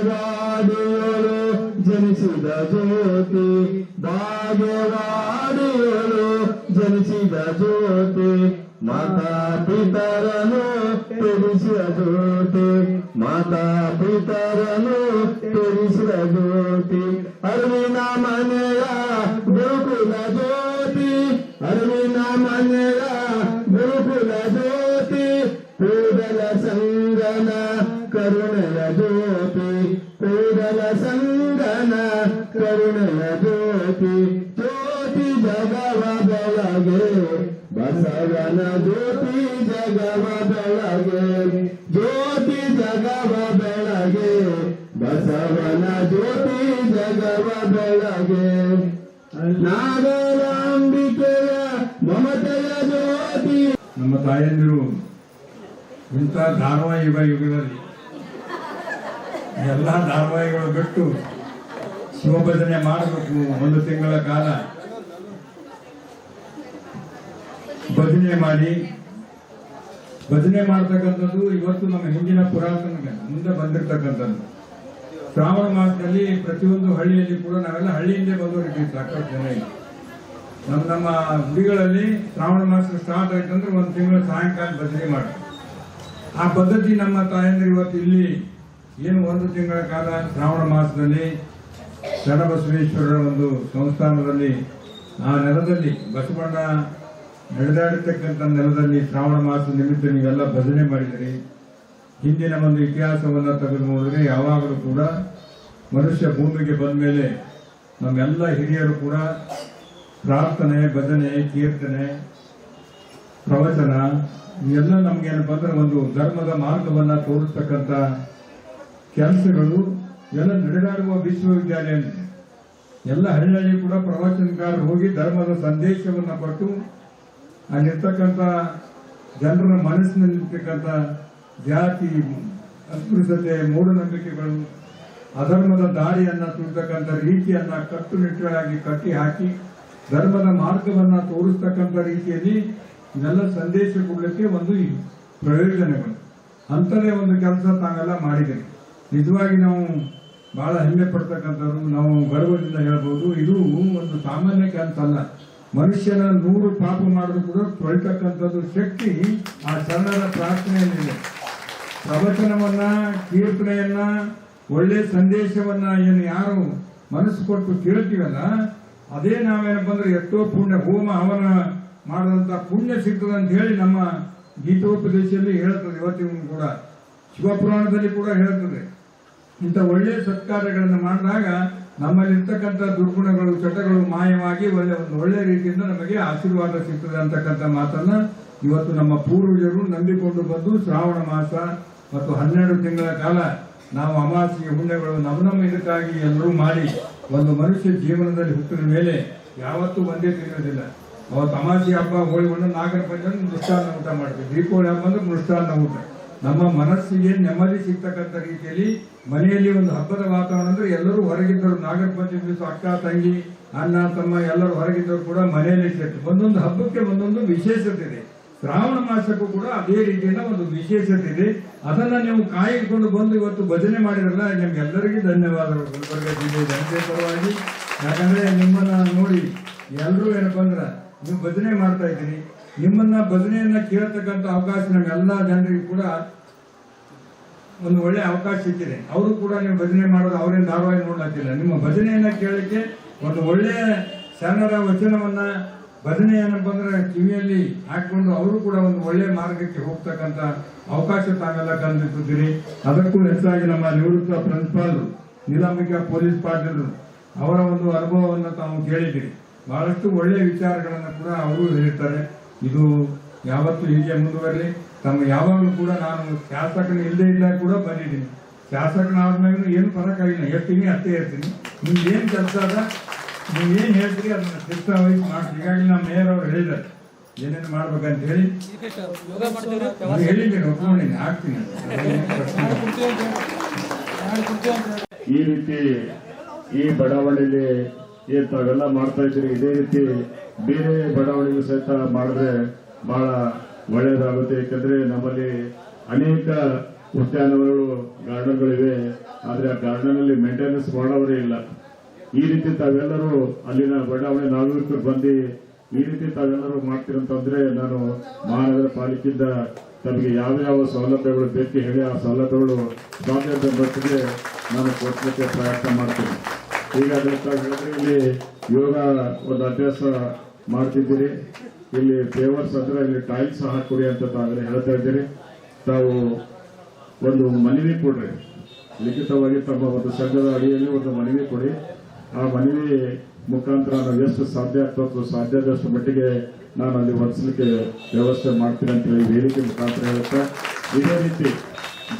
ಬಾಗೇವಾಡಿಯಳು ಜನಿಸಿದ ಜ್ಯೋತಿ ಬಾಗೇವಾಡಿಯಳು ಜನಿಸಿದ ಜ್ಯೋತಿ ಮಾತಾ ಪಿತರನು ತಿಳಿಸಿದ ಜ್ಯೋತಿ ಮಾತಾ ಪಿತರನು ತಿಳಿಸಿದ ಜ್ಯೋತಿ ಅರಿವಿನ ಜಗವ ಬಸವನ ಜ್ಯೋತಿ ಜಗವ ಬೆಳಗೆ ಜ್ಯೋತಿ ಜಗವ ಬೆಳಗೆ ಬಸವನ ಜ್ಯೋತಿ ಜಗವ ಬೆಳಗೆ ನಾಗರಾಂಬಿಕೆಯ ಮಮತೆಯ ಜ್ಯೋತಿ. ನಮ್ಮ ತಾಯಂದಿರು ಇಂಥ ಧಾರಾವಾಹಿ ಯುಗ ಯುಗದಲ್ಲಿ ಎಲ್ಲ ಧಾರಾವಾಹಿಗಳು ಬಿಟ್ಟು ಶಿವಭಜನೆ ಮಾಡಬೇಕು ಒಂದು ತಿಂಗಳ ಕಾಲ. ಭಜನೆ ಮಾಡಿ, ಭಜನೆ ಮಾಡ್ತಕ್ಕಂಥದ್ದು ಇವತ್ತು ನಮ್ಮ ಹಿಂದಿನ ಪುರಾತನ ಮುಂದೆ ಬಂದಿರತಕ್ಕಂಥದ್ದು ಶ್ರಾವಣ ಮಾಸದಲ್ಲಿ ಪ್ರತಿಯೊಂದು ಹಳ್ಳಿಯಲ್ಲಿ ಕೂಡ ನಾವೆಲ್ಲ ಹಳ್ಳಿಯಿಂದ ಬಂದವರಿದ್ದೀವಿ, ಸಾಕಷ್ಟು ಜನ. ನಮ್ಮ ನಮ್ಮ ಗುಡಿಗಳಲ್ಲಿ ಶ್ರಾವಣ ಮಾಸ ಸ್ಟಾರ್ಟ್ ಆಯ್ತಂದ್ರೆ ಒಂದು ತಿಂಗಳ ಸಾಯಂಕಾಲ ಭಜನೆ ಮಾಡ ಆ ಪದ್ಧತಿ ನಮ್ಮ ತಾಯಂದ್ರೆ ಇವತ್ತು ಇಲ್ಲಿ ಏನು ಒಂದು ತಿಂಗಳ ಕಾಲ ಶ್ರಾವಣ ಮಾಸದಲ್ಲಿ ಶರಣಬಸವೇಶ್ವರರ ಒಂದು ಸಂಸ್ಥಾನದಲ್ಲಿ, ಆ ನೆಲದಲ್ಲಿ ಬಸವಣ್ಣ ನಡೆದಾಡಿರ್ತಕ್ಕಂಥ ನೆಲದಲ್ಲಿ ಶ್ರಾವಣ ಮಾಸ ನಿಮಿತ್ತ ನೀವೆಲ್ಲ ಭಜನೆ ಮಾಡಿದಿರಿ. ಹಿಂದಿನ ಒಂದು ಇತಿಹಾಸವನ್ನು ತೆಗೆದು ನೋಡಿದ್ರೆ ಯಾವಾಗಲೂ ಕೂಡ ಮನುಷ್ಯ ಭೂಮಿಗೆ ಬಂದ ಮೇಲೆ ನಮ್ಮೆಲ್ಲ ಹಿರಿಯರು ಕೂಡ ಪ್ರಾರ್ಥನೆ, ಭಜನೆ, ಕೀರ್ತನೆ, ಪ್ರವಚನ, ಇವೆಲ್ಲ ನಮ್ಗೆ ಏನಪ್ಪ ಅಂದ್ರೆ ಒಂದು ಧರ್ಮದ ಮಾರ್ಗವನ್ನು ತೋರಿಸ್ತಕ್ಕಂಥ ಕೆಲಸಗಳು ಎಲ್ಲ ನಡೆದಾಡುವ ವಿಶ್ವವಿದ್ಯಾಲಯ. ಎಲ್ಲ ಹಳ್ಳಿ ಕೂಡ ಪ್ರವಚನಕಾರರು ಹೋಗಿ ಧರ್ಮದ ಸಂದೇಶವನ್ನು ಕೊಟ್ಟು ಅಲ್ಲಿರ್ತಕ್ಕಂಥ ಜನರ ಮನಸ್ಸಿನಲ್ಲಿರ್ತಕ್ಕಂಥ ಜಾತಿ, ಅಸ್ಪೃಶ್ಯತೆ, ಮೂಢನಂಬಿಕೆಗಳು, ಅಧರ್ಮದ ದಾರಿಯನ್ನು ತುಳಿತಕ್ಕಂಥ ರೀತಿಯನ್ನ ಕಟ್ಟುನಿಟ್ಟಾಗಿ ಕಟ್ಟಿ ಹಾಕಿ ಧರ್ಮದ ಮಾರ್ಗವನ್ನ ತೋರಿಸ್ತಕ್ಕಂಥ ರೀತಿಯಲ್ಲಿ ಇವೆಲ್ಲ ಸಂದೇಶ ಕೊಡಲಿಕ್ಕೆ ಒಂದು ಪ್ರಯೋಜನಗಳು. ಅಂಥದೇ ಒಂದು ಕೆಲಸ ತಾವೆಲ್ಲ ಮಾಡಿದ್ದೇವೆ ನಿಜವಾಗಿ ನಾವು ಬಹಳ ಹೆಮ್ಮೆ ಪಡ್ತಕ್ಕಂಥವ್ರು ನಾವು ಗರ್ವದಿಂದ ಹೇಳ್ಬೋದು, ಇದು ಒಂದು ಸಾಮಾನ್ಯ ಕೆಲಸ ಅಲ್ಲ ಮನುಷ್ಯನ ನೂರು ಪಾಪ ಮಾಡಿದ್ರು ಕೂಡ ತೊಳಿತಕ್ಕಂಥದ್ದು ಶಕ್ತಿ ಆ ಶರಣರ ಪ್ರಾರ್ಥನೆಯಲ್ಲಿದೆ. ಪ್ರವಚನವನ್ನ, ಕೀರ್ತನೆಯನ್ನ, ಒಳ್ಳೆ ಸಂದೇಶವನ್ನ ಏನು ಯಾರು ಮನಸ್ಸು ಕೊಟ್ಟು ಕೇಳ್ತೀವಲ್ಲ, ಅದೇ ನಾವೇನಪ್ಪ ಅಂದ್ರೆ ಎಷ್ಟೋ ಪುಣ್ಯ ಹೋಮ ಹವನ ಮಾಡಿದಂತ ಪುಣ್ಯ ಸಿಗ್ತದೆ ಅಂತ ಹೇಳಿ ನಮ್ಮ ಗೀತೋಪದೇಶದಲ್ಲಿ ಹೇಳ್ತದೆ, ಇವತ್ತಿಗೂ ಕೂಡ. ಶಿವಪುರಾಣದಲ್ಲಿ ಕೂಡ ಹೇಳ್ತದೆ. ಇಂಥ ಒಳ್ಳೆ ಸತ್ಕಾರ್ಯಗಳನ್ನು ಮಾಡಿದಾಗ ನಮ್ಮಲ್ಲಿರ್ತಕ್ಕಂಥ ದುರ್ಗುಣಗಳು, ಚಟಗಳು ಮಾಯವಾಗಿ ಒಳ್ಳೆ ಒಂದು ಒಳ್ಳೆ ರೀತಿಯಿಂದ ನಮಗೆ ಆಶೀರ್ವಾದ ಸಿಗ್ತದೆ ಅಂತಕ್ಕಂಥ ಮಾತನ್ನ ಇವತ್ತು ನಮ್ಮ ಪೂರ್ವಜರು ನಂಬಿಕೊಂಡು ಬಂದು ಶ್ರಾವಣ ಮಾಸ ಮತ್ತು ಹನ್ನೆರಡು ತಿಂಗಳ ಕಾಲ ನಾವು ಅಮಾಸಿಗೆ ಹುಣ್ಣೆಗಳು ನಮ್ಮ ನಮ್ಮ ಇದಕ್ಕಾಗಿ ಎಲ್ಲರೂ ಮಾಡಿ ಒಂದು ಮನುಷ್ಯ ಜೀವನದಲ್ಲಿ ಹುಟ್ಟಿದ ಮೇಲೆ ಯಾವತ್ತೂ ಒಂದೇ ತಿನ್ನೋದಿಲ್ಲ ಅವತ್ತು ಅಮಾಸಿ ಹಬ್ಬ, ಹೋಳಿ ಹುಣ್ಣ ನಾಗರ ಪಂಚಮಿ ಮೃಷ್ಟಾನ್ನ ಊಟ ಮಾಡ್ತೀವಿ. ದೀಪಾವಳಿ ಹಬ್ಬ ಅಂದ್ರೆ ಮೃಷ್ಟಾನ್ನ ಊಟ. ನಮ್ಮ ಮನಸ್ಸಿಗೆ ನೆಮ್ಮದಿ ಸಿಗ್ತಕ್ಕಂಥ ರೀತಿಯಲ್ಲಿ ಮನೆಯಲ್ಲಿ ಒಂದು ಹಬ್ಬದ ವಾತಾವರಣ ಅಂದ್ರೆ ಎಲ್ಲರೂ ಹೊರಗಿದ್ದರು. ನಾಗರ ಪಂಚಮಿ ದಿವಸ ಅಕ್ಕ ತಂಗಿ, ಅಣ್ಣ, ತಮ್ಮ ಎಲ್ಲರೂ ಹೊರಗಿದ್ದರು ಕೂಡ ಮನೆಯಲ್ಲಿ ಸೇರ್ತು. ಒಂದೊಂದು ಹಬ್ಬಕ್ಕೆ ಒಂದೊಂದು ವಿಶೇಷತೆ ಇದೆ. ಶ್ರಾವಣ ಮಾಸಕ್ಕೂ ಕೂಡ ಅದೇ ರೀತಿಯಿಂದ ಒಂದು ವಿಶೇಷತೆ ಇದೆ. ಅದನ್ನ ನೀವು ಕಾಯಿಕೊಂಡು ಬಂದು ಇವತ್ತು ಭಜನೆ ಮಾಡಿರಲ್ಲ, ನಿಮ್ಗೆಲ್ಲರಿಗೂ ಧನ್ಯವಾದಗಳು. ಗುಲ್ಬರ್ಗ ಜಿಲ್ಲೆ ಜನತೆ ಪರವಾಗಿ. ಯಾಕಂದ್ರೆ ನಿಮ್ಮನ್ನ ನೋಡಿ ಎಲ್ಲರೂ ಏನಪ್ಪ ಅಂದ್ರ ನೀವು ಭಜನೆ ಮಾಡ್ತಾ ಇದ್ದೀರಿ. ನಿಮ್ಮನ್ನ ಭಜನೆಯನ್ನ ಕೇಳತಕ್ಕಂತ ಅವಕಾಶ ನಮ್ಮೆಲ್ಲ ಜನರಿಗೂ ಕೂಡ ಒಂದು ಒಳ್ಳೆ ಅವಕಾಶ ಸಿಕ್ಕಿದೆ. ಅವರು ಕೂಡ ನೀವು ಭಜನೆ ಮಾಡೋದು ಅವರೇನು ಧಾರಾವಾಹಿ ನೋಡಾಕಿಲ್ಲ ನಿಮ್ಮ ಭಜನೆಯನ್ನ ಕೇಳಲಿಕ್ಕೆ ಒಂದು ಒಳ್ಳೆ ಶರಣರ ವಚನವನ್ನ ಭಜನೆ ಏನಪ್ಪ ಅಂದ್ರೆ ಕಿವಿಯಲ್ಲಿ ಹಾಕೊಂಡು ಅವರು ಕೂಡ ಒಂದು ಒಳ್ಳೆ ಮಾರ್ಗಕ್ಕೆ ಹೋಗ್ತಕ್ಕಂತ ಅವಕಾಶ ತಾವೆಲ್ಲ ಕಂಡಿದ್ದೀರಿ ಅದಕ್ಕೂ ಹೆಚ್ಚಾಗಿ ನಮ್ಮ ನಿವೃತ್ತ ಪ್ರಿನ್ಸಿಪಾಲ್ ನೀಲಾಂಬಿಕಾ ಪೊಲೀಸ್ ಪಾಟೀಲ್ ಅವರ ಒಂದು ಅನುಭವವನ್ನು ತಾವು ಕೇಳಿದ್ದೀರಿ. ಬಹಳಷ್ಟು ಒಳ್ಳೆಯ ವಿಚಾರಗಳನ್ನು ಕೂಡ ಅವರು ಹೇಳಿರ್ತಾರೆ. ಇದು ಯಾವತ್ತು ಹೀಗೆ ಮುಂದುವರಲಿ. ತಮ್ಮ ಯಾವಾಗಲೂ ಕೂಡ ನಾನು ಶಾಸಕನ ಇಲ್ಲದೆ ಇಲ್ಲ ಕೂಡ ಬಂದಿದ್ದೀನಿ. ಶಾಸಕನಾದ್ಮೇಲೆ ಏನು ಫರಕ್ ಆಗಿಲ್ಲ ಎಷ್ಟಿನಿ ಅತ್ತೆ ಇರ್ತೀನಿ. ನೀವು ಏನು ಕೆಲಸ ಅದ? ನೀವು ಏನು ಹೇಳ್ತೀರಿ? ಅದನ್ನ ಶಿಸ್ತವಾಗಿ ಮಾಡಿ ಹೀಗಾಗಿ ನಮ್ಮ ಮೇಯರ್ ಅವ್ರು ಹೇಳಿದ್ದಾರೆ. ಏನೇನು ಮಾಡ್ಬೇಕಂತ ಹೇಳಿ. ಹೇಳಿದ್ದೀನಿ ಒಪ್ಕೊಂಡಿದ್ದೀನಿ ಆಗ್ತೀನಿ ಈ ರೀತಿ ಈ ಬಡಾವಣೆಯಲ್ಲಿ ಏನ್ ತಾವೆಲ್ಲ ಮಾಡ್ತಾ ಇದ್ದೀರಿ? ಇದೇ ರೀತಿ ಬೇರೆ ಬಡಾವಣೆಗೂ ಸಹಿತ ಮಾಡಿದ್ರೆ ಬಹಳ ಒಳ್ಳೇದಾಗುತ್ತೆ. ಯಾಕಂದ್ರೆ ನಮ್ಮಲ್ಲಿ ಅನೇಕ ಉದ್ಯಾನವನಗಳು, ಗಾರ್ಡನ್ಗಳಿವೆ. ಆದ್ರೆ ಆ ಗಾರ್ಡನ್ ಅಲ್ಲಿ ಮೇಂಟೆನೆನ್ಸ್ ಮಾಡೋರೇ ಇಲ್ಲ. ಈ ರೀತಿ ತಾವೆಲ್ಲರೂ ಅಲ್ಲಿನ ಬಡಾವಣೆ ನಾಗರಿಕರು ಬಂದು ಈ ರೀತಿ ತಾವೆಲ್ಲರೂ ಮಾಡ್ತೀರಂತಂದ್ರೆ ನಾನು ಮಹಾನಗರ ಪಾಲಿಕೆಯಿಂದ ತಮಗೆ ಯಾವ ಯಾವ ಸೌಲಭ್ಯಗಳು ಬೇಕು ಹೇಳಿ ಆ ಸೌಲಭ್ಯಗಳು ಸಾಧ್ಯತೆ ಮಟ್ಟಿಗೆ ನಾನು ಕೊಡ್ಲಿಕ್ಕೆ ಪ್ರಯತ್ನ ಮಾಡ್ತೀನಿ. ಈಗ ಇಲ್ಲಿ ಯೋಗ ಒಂದು ಅಭ್ಯಾಸ ಮಾಡ್ತಿದ್ದೀರಿ. ಇಲ್ಲಿ ಫೇವರ್ಸ್ ಅಂದ್ರೆ ಇಲ್ಲಿ ಟೈಲ್ಸ್ ಕೊಡಿ ಅಂತ ತಾವೆಲ್ಲ ಹೇಳ್ತಾ ಇದ್ದೀರಿ. ತಾವು ಒಂದು ಮನವಿ ಕೊಡ್ರಿ. ಲಿಖಿತವಾಗಿ ತಮ್ಮ ಒಂದು ಸಂಘದ ಅಡಿಯಲ್ಲಿ ಒಂದು ಮನವಿ ಕೊಡಿ. ಆ ಮನವಿ ಮುಖಾಂತರ ನಾವು ಎಷ್ಟು ಸಾಧ್ಯ ಆಗ್ತದೋ ಸಾಧ್ಯದಷ್ಟು ಮಟ್ಟಿಗೆ ನಾನು ಅಲ್ಲಿ ವರ್ತಿಸಲಿಕ್ಕೆ ವ್ಯವಸ್ಥೆ ಮಾಡ್ತೀನಿ ಅಂತ ಹೇಳಿ ವೇದಿಕೆ ಮುಖಾಂತರ ಹೇಳುತ್ತೆ, ಇದೇ ರೀತಿ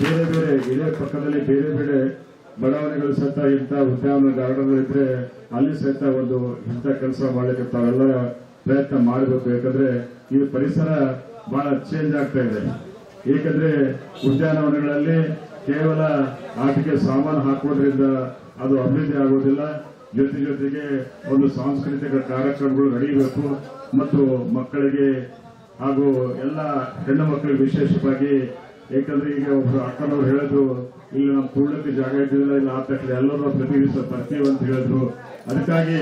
ಬೇರೆ ಬೇರೆ, ಇದೇ ಪಕ್ಕದಲ್ಲಿ ಬೇರೆ ಬೇರೆ ಬಡಾವಣೆಗಳು ಸಹಿತ ಇಂಥ ಉದ್ಯಾನ ಗಾರ್ಡನ್ ಇದ್ರೆ ಅಲ್ಲಿ ಸಹಿತ ಒಂದು ಇಂಥ ಕೆಲಸ ಮಾಡಲಿಕ್ಕೆ ತಾವೆಲ್ಲ ಪ್ರಯತ್ನ ಮಾಡಬೇಕು. ಯಾಕಂದ್ರೆ ಈ ಪರಿಸರ ಬಹಳ ಚೇಂಜ್ ಆಗ್ತಾ ಇದೆ. ಏಕೆಂದ್ರೆ ಉದ್ಯಾನವನಗಳಲ್ಲಿ ಕೇವಲ ಆಟಿಕೆ ಸಾಮಾನು ಹಾಕೋದ್ರಿಂದ ಅದು ಅಭಿವೃದ್ಧಿ ಆಗೋದಿಲ್ಲ. ಜೊತೆ ಜೊತೆಗೆ ಒಂದು ಸಾಂಸ್ಕೃತಿಕ ಕಾರ್ಯಕ್ರಮಗಳು ನಡೆಯಬೇಕು. ಮತ್ತು ಮಕ್ಕಳಿಗೆ ಹಾಗೂ ಎಲ್ಲ ಹೆಣ್ಣು ಮಕ್ಕಳಿಗೆ ವಿಶೇಷವಾಗಿ, ಏಕೆಂದ್ರೆ ಈಗ ಒಬ್ಬರು ಅಕ್ಕನವ್ರು ಹೇಳಿದ್ರು ಇಲ್ಲಿ ನಮ್ಮ ಕೂಡಲಕ್ಕೆ ಜಾಗ ಇದ್ದಿಲ್ಲ ಇಲ್ಲ ಆದ ತಕ್ಷಣ ಎಲ್ಲರೂ ಪ್ರತಿನಿಧಿಸ ಬರ್ತೀವಿ ಅಂತ ಹೇಳಿದ್ರು. ಅದಕ್ಕಾಗಿ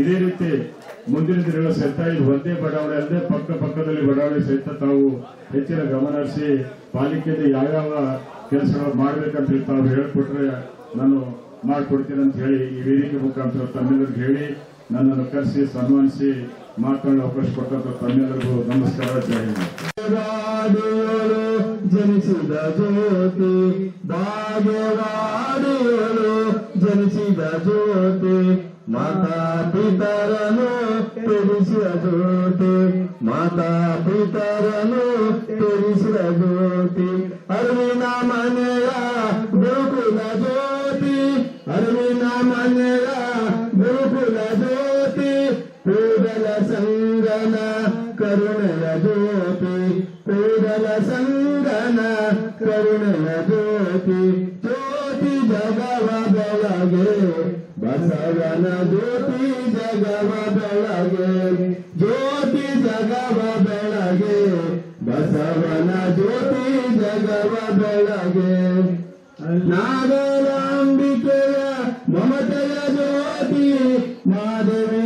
ಇದೇ ರೀತಿ ಮುಂದಿನ ದಿನಗಳ ಸಹಿತ ಇದು ಒಂದೇ ಬಡಾವಣೆ ಅಲ್ಲದೆ ಪಕ್ಕ ಪಕ್ಕದಲ್ಲಿ ಬಡಾವಣೆ ಸಹಿತ ತಾವು ಹೆಚ್ಚಿನ ಗಮನ ಹರಿಸಿ ಪಾಲಿಕೆಯಲ್ಲಿ ಯಾವ್ಯಾವ ಕೆಲಸಗಳು ಮಾಡಬೇಕಂತ ಹೇಳಿ ತಾವು ಹೇಳ್ಕೊಟ್ರೆ ನಾನು ಮಾಡಿಕೊಡ್ತೀನಿ ಅಂತ ಹೇಳಿ ಈ ವೇದಿಕೆ ಮುಖಾಂತರ ತಮ್ಮೆಲ್ಲರಿಗೂ ಹೇಳಿ ನನ್ನನ್ನು ಕರೆಸಿ, ಸನ್ಮಾನಿಸಿ, ಮಾತನಾಡೋ ಅವಕಾಶ ಕೊಟ್ಟಂತ ತಮ್ಮೆಲ್ಲರಿಗೂ ನಮಸ್ಕಾರ ಜಯ ಜನಿಸಿದ ಜ್ಯೋತಿ ಬಾಗವಾಡಿಯಲು ಜನಿಸಿದ ಜ್ಯೋತಿ ಮಾತಾ ಪಿತರನು ತಿಳಿಸಿದ ಜ್ಯೋತಿ ಮಾತಾ ಪಿತರನು ತಿಳಿಸಿದ ಜ್ಯೋತಿ, ಅರಿವಿನ ಮನೆಯ ಗುರುಕುಲ ಜ್ಯೋತಿ, ಅರಿವಿನ ಮನೆಯ ಗುರುಕುಲ ಜ್ಯೋತಿ ಕೂಡಲ ಸಂಗನ ಕರುಣೆಯ ಜ್ಯೋತಿ. ಜ್ಯೋತಿ ಜ್ಯೋತಿ ಜಗವ ಬೆಳಗೆ ಬಸವನ ಜ್ಯೋತಿ ಜಗವ ಬೆಳಗೆ ಜ್ಯೋತಿ ಜಗವ ಬೆಳಗೆ ಬಸವನ ಜ್ಯೋತಿ ಜಗವ ಬೆಳಗೆ ನಾಗರಾಂಬಿಕೆಯ ಮಮತೆಯ ಜ್ಯೋತಿ ಮಾಧವಿಯ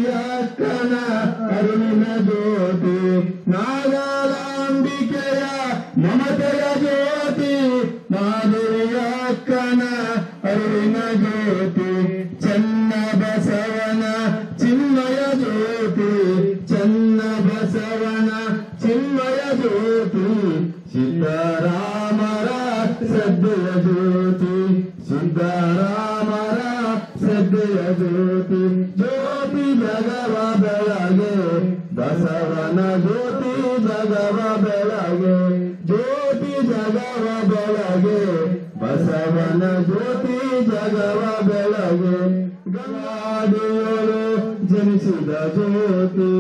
ಶ್ರದ್ಧೆಯ ಜ್ಯೋತಿ ಜ್ಯೋತಿ ಜಗವ ಬೆಳಗೆ ಬಸವನ ಜ್ಯೋತಿ ಜಗವ ಬೆಳಗೆ ಜ್ಯೋತಿ ಜಗವ ಬೆಳಗೆ ಬಸವನ ಜ್ಯೋತಿ ಜಗವ ಬೆಳಗೆ ಗವಾಡಿಯಳು ಜನಿಸಿದ ಜ್ಯೋತಿ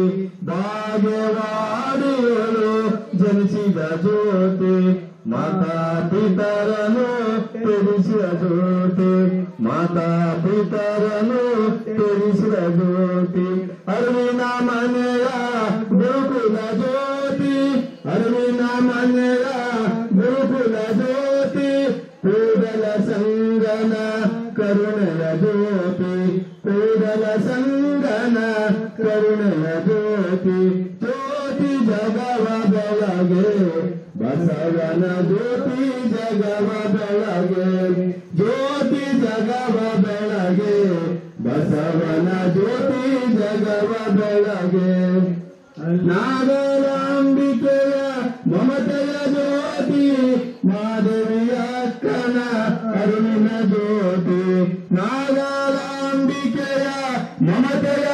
ಬಾಗವಾಡಿಯಳು ಜನಿಸಿದ ಜ್ಯೋತಿ ಮಾತಾ ಪಿತರನು ತಿಳಿಸಿದ ಜ್ಯೋತಿ ಮಾತಾ ಪಿತರನು ತಿಳಿಸಿದ ಜ್ಯೋತಿ ಅರಿವಿನ ಮನೆಯ ಗುರುಕುಲ ಜ್ಯೋತಿ ಅರಿವಿನ ಮನೆಯ ಗುರುಕುಲ ಜ್ಯೋತಿ ಕೂಡಲ ಸಂಗನ ಕರುಣೆಯ ಜ್ಯೋತಿ ಕೂಡಲ ಸಂಗನ ಕರುಣೆಯ ಜ್ಯೋತಿ ಜ್ಯೋತಿ ಜಗವ ಬೆಳಗೆ ಬಸವನ ಜ್ಯೋತಿ ಜಗವ ಬೆಳಗೆ ಜ್ಯೋತಿ ಜಗವ ಬೆಳಗೆ ಬಸವನ ಜ್ಯೋತಿ ಜಗವ ಬೆಳಗೆ ನಾಗರಾಂಬಿಕೆಯ ಮಮತೆಯ ಜ್ಯೋತಿ ಮಾಧವಿಯ ಅಕ್ಕನ ಅರುಣಿನ ಜ್ಯೋತಿ ನಾಗರಾಂಬಿಕೆಯ ಮಮತೆಯ